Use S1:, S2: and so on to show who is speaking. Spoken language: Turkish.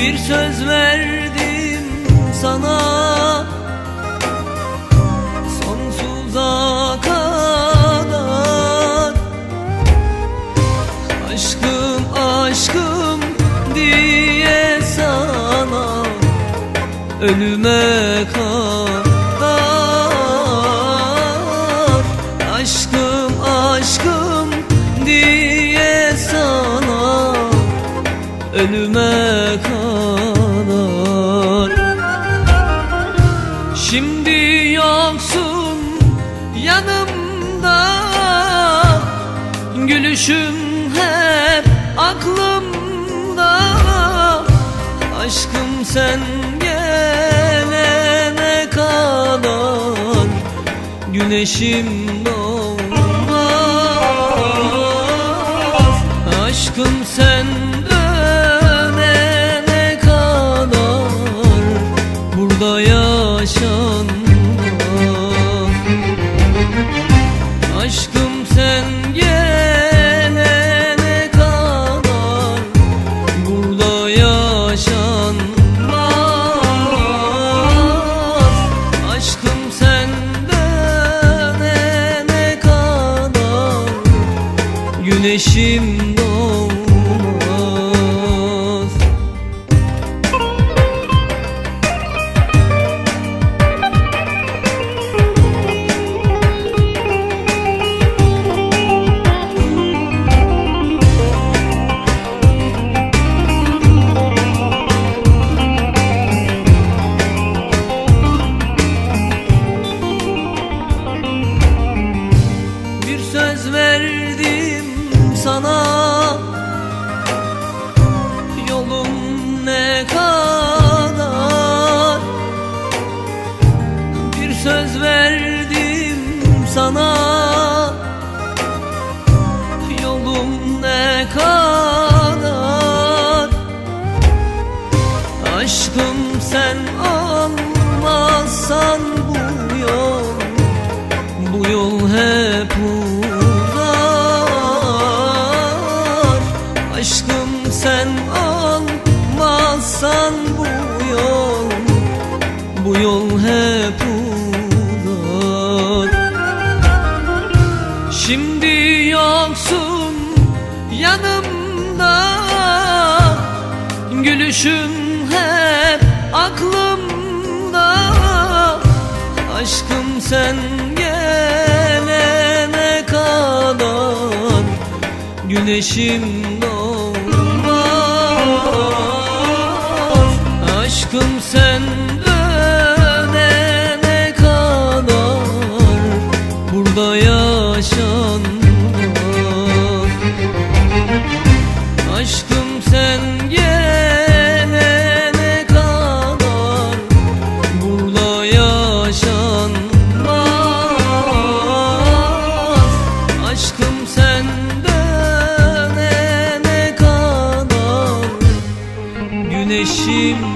S1: Bir söz verdim sana. Sonsuza kadar Aşkım aşkım diye sana Ölüme kadar Aşkım aşkım diye sana Ölüme kadar Şimdi yoksun yanımda. Gülüşüm hep aklımda. Aşkım sen gelene kadar Güneşim doğmaz. Aşkım sen Güneşim doğmaz. Bir söz verdim sana Yolum ne kadar? Bir söz verdim sana Yolum ne kadar? Aşkım sen olmazsan bu yol bu yol hep uzar Aşkım sen olmazsan bu yol Bu yol hep uzar Şimdi yoksun yanımda Gülüşün hep aklımda. Aşkım sen gelene kadar Güneşim dönene kadar Güneşim